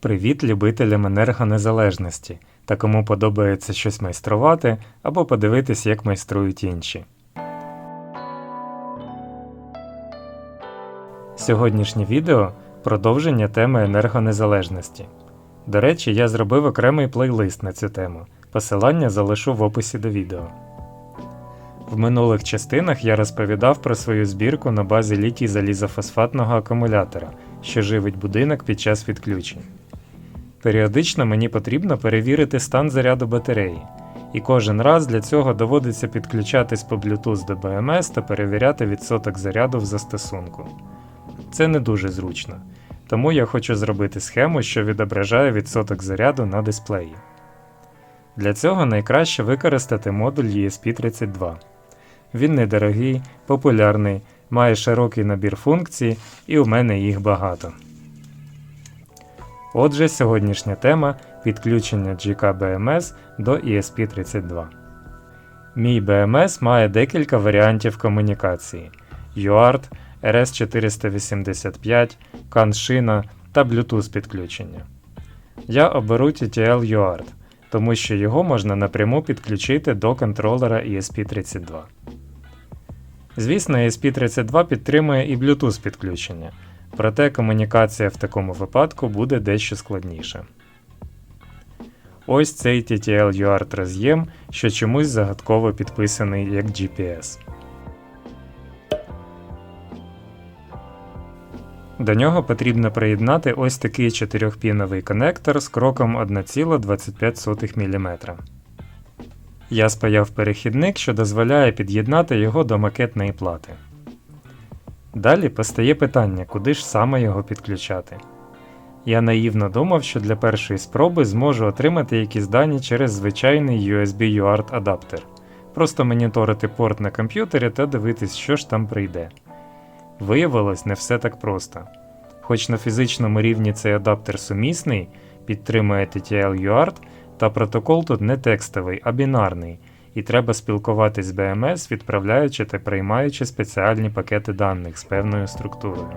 Привіт любителям енергонезалежності та кому подобається щось майструвати або подивитись, як майструють інші. Сьогоднішнє відео продовження теми енергонезалежності. До речі, я зробив окремий плейлист на цю тему. Посилання залишу в описі до відео. В минулих частинах я розповідав про свою збірку на базі літій залізофосфатного акумулятора, що живить будинок під час відключень. Періодично мені потрібно перевірити стан заряду батареї, і кожен раз для цього доводиться підключатись по Bluetooth до BMS та перевіряти відсоток заряду в застосунку. Це не дуже зручно, тому я хочу зробити схему, що відображає відсоток заряду на дисплеї. Для цього найкраще використати модуль ESP32. Він недорогий, популярний, має широкий набір функцій, і у мене їх багато. Отже, сьогоднішня тема підключення GK BMS до ESP32. Мій BMS має декілька варіантів комунікації: UART, RS485, CAN-шина та Bluetooth підключення. Я оберу TTL UART, тому що його можна напряму підключити до контролера ESP32. Звісно, ESP32 підтримує і Bluetooth підключення, проте комунікація в такому випадку буде дещо складніша. Ось цей TTL UART роз'єм, що чомусь загадково підписаний як GPS. До нього потрібно приєднати ось такий 4-піновий конектор з кроком 1,25 мм. Я спаяв перехідник, що дозволяє під'єднати його до макетної плати. Далі постає питання, куди ж саме його підключати. Я наївно думав, що для першої спроби зможу отримати якісь дані через звичайний USB UART адаптер, просто моніторити порт на комп'ютері та дивитись, що ж там прийде. Виявилось, не все так просто. Хоч на фізичному рівні цей адаптер сумісний, підтримує TTL UART, та протокол тут не текстовий, а бінарний, і треба спілкуватись з BMS, відправляючи та приймаючи спеціальні пакети даних з певною структурою.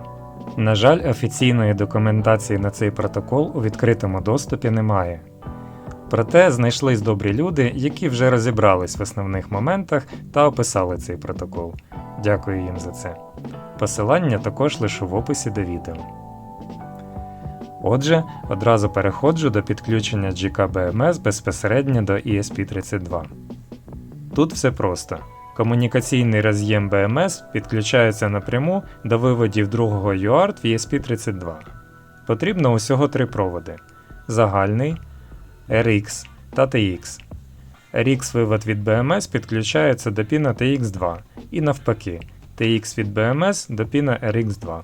На жаль, офіційної документації на цей протокол у відкритому доступі немає. Проте знайшлись добрі люди, які вже розібрались в основних моментах та описали цей протокол. Дякую їм за це. Посилання також лишу в описі до відео. Отже, одразу переходжу до підключення GKBMS безпосередньо до ESP32. Тут все просто. Комунікаційний роз'єм BMS підключається напряму до виводів другого UART в ESP32. Потрібно усього три проводи: загальний, RX та TX. RX вивод від BMS підключається до піна TX2 і навпаки, TX від BMS до піна RX2.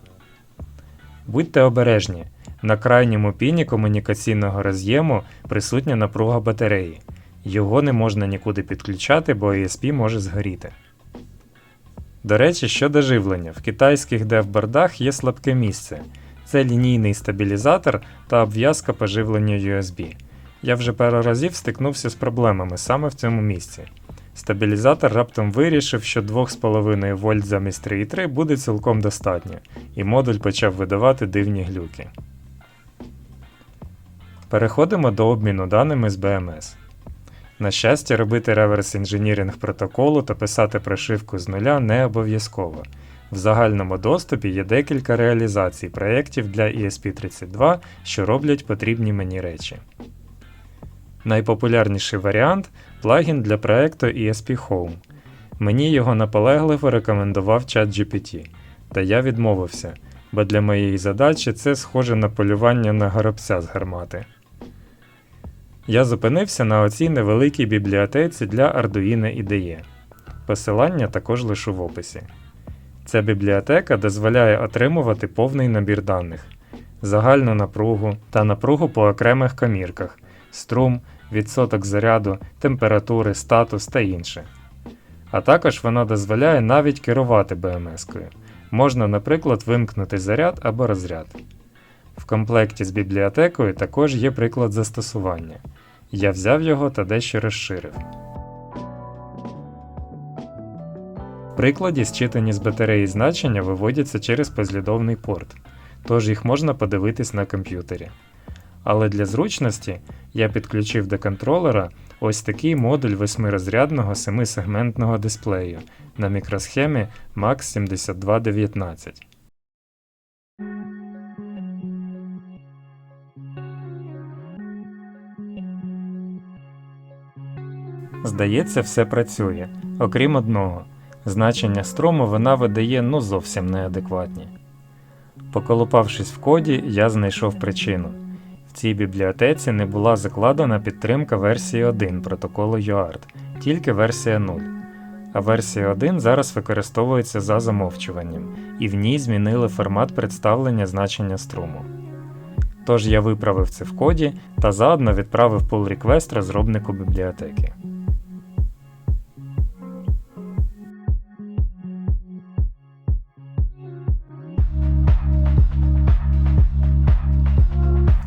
Будьте обережні. На крайньому піні комунікаційного роз'єму присутня напруга батареї. Його не можна нікуди підключати, бо ESP може згоріти. До речі, щодо живлення, в китайських DEV-бордах є слабке місце. Це лінійний стабілізатор та обв'язка по живленню USB. Я вже пару разів стикнувся з проблемами саме в цьому місці. Стабілізатор раптом вирішив, що 2,5 вольт замість 3,3 буде цілком достатньо, і модуль почав видавати дивні глюки. Переходимо до обміну даними з BMS. На щастя, робити реверс інженіринг протоколу та писати прошивку з нуля не обов'язково. В загальному доступі є декілька реалізацій проєктів для ESP32, що роблять потрібні мені речі. Найпопулярніший варіант плагін для проєкту ESP Home. Мені його наполегливо рекомендував ChatGPT, та я відмовився, бо для моєї задачі це схоже на полювання на горобця з гармати. Я зупинився на оцій невеликій бібліотеці для Arduino IDE. Посилання також лишу в описі. Ця бібліотека дозволяє отримувати повний набір даних, загальну напругу та напругу по окремих комірках, струм, відсоток заряду, температури, статус та інше. А також вона дозволяє навіть керувати BMS-кою. Можна, наприклад, вимкнути заряд або розряд. В комплекті з бібліотекою також є приклад застосування. Я взяв його та дещо розширив. В прикладі зчитані з батареї значення виводяться через послідовний порт, тож їх можна подивитись на комп'ютері. Але для зручності я підключив до контролера ось такий модуль восьмирозрядного семисегментного дисплею на мікросхемі MAX7219. Здається, все працює, окрім одного. Значення струму вона видає ну зовсім неадекватні. Поколупавшись в коді, я знайшов причину. В цій бібліотеці не була закладена підтримка версії 1 протоколу UART, тільки версія 0. А версія 1 зараз використовується за замовчуванням, і в ній змінили формат представлення значення струму. Тож я виправив це в коді та заодно відправив pull request розробнику бібліотеки.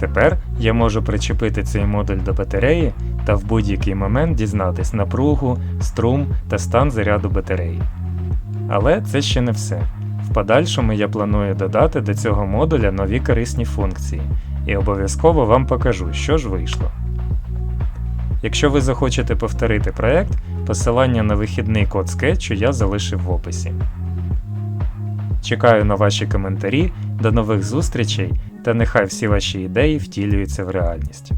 Тепер я можу причепити цей модуль до батареї та в будь-який момент дізнатись напругу, струм та стан заряду батареї. Але це ще не все. В подальшому я планую додати до цього модуля нові корисні функції і обов'язково вам покажу, що ж вийшло. Якщо ви захочете повторити проект, посилання на вихідний код скетчу я залишив в описі. Чекаю на ваші коментарі, до нових зустрічей та нехай всі ваші ідеї втілюються в реальність.